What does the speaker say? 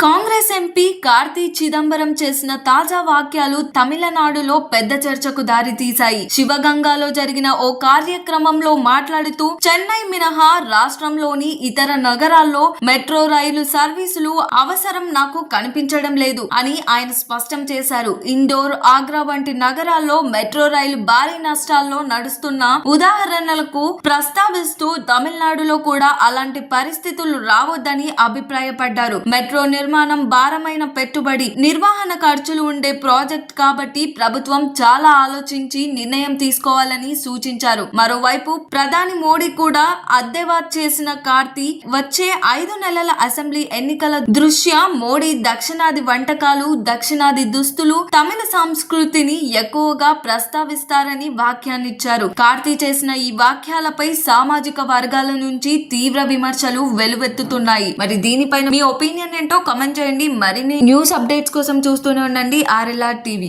Congress Congress MP Karti Chidambaram చేసిన తాజా వాక్యాలు తమిళనాడులో పెద్ద చర్చకు దారితీశాయి. శివగంగాలో జరిగిన ఓ కార్యక్రమంలో మాట్లాడుతూ చెన్నై మినహా రాష్ట్రంలోని ఇతర నగరాల్లో మెట్రో రైలు సర్వీసులు అవసరం నాకు కనిపించడం లేదు అని ఆయన స్పష్టం చేశారు. ఇండోర్ ఆగ్రా వంటి నగరాల్లో మెట్రో రైలు భారీ నష్టాల్లో నడుస్తున్న ఉదాహరణలకు ప్రస్తావిస్తూ తమిళనాడులో కూడా అలాంటి పరిస్థితులు రావద్దని అభిప్రాయపడ్డారు. మెట్రో నిర్మాణం భారమైన పెట్టుబడి నిర్వహణ ఖర్చులు ఉండే ప్రాజెక్ట్ కాబట్టి ప్రభుత్వం చాలా ఆలోచించి నిర్ణయం తీసుకోవాలని సూచించారు. మరోవైపు ప్రధాని మోడీ కూడా అద్దెవాత్ చేసిన కార్తీ వచ్చే ఐదు నెలల అసెంబ్లీ ఎన్నికల దృష్ట్యా మోడీ దక్షిణాది వంటకాలు దక్షిణాది దుస్తులు తమిళ సంస్కృతిని ఎక్కువగా ప్రస్తావిస్తారని వ్యాఖ్యానించారు. కార్తీ చేసిన ఈ వాక్యాలపై సామాజిక వర్గాల నుంచి తీవ్ర విమర్శలు వెలువెత్తుతున్నాయి. మరి దీనిపైన మీ ఒపీనియన్ ఏంటో కమెంట్ చేయండి. మరిన్ని న్యూస్ అప్డేట్స్ కోసం చూస్తూనే ఉండండి. RLR TV.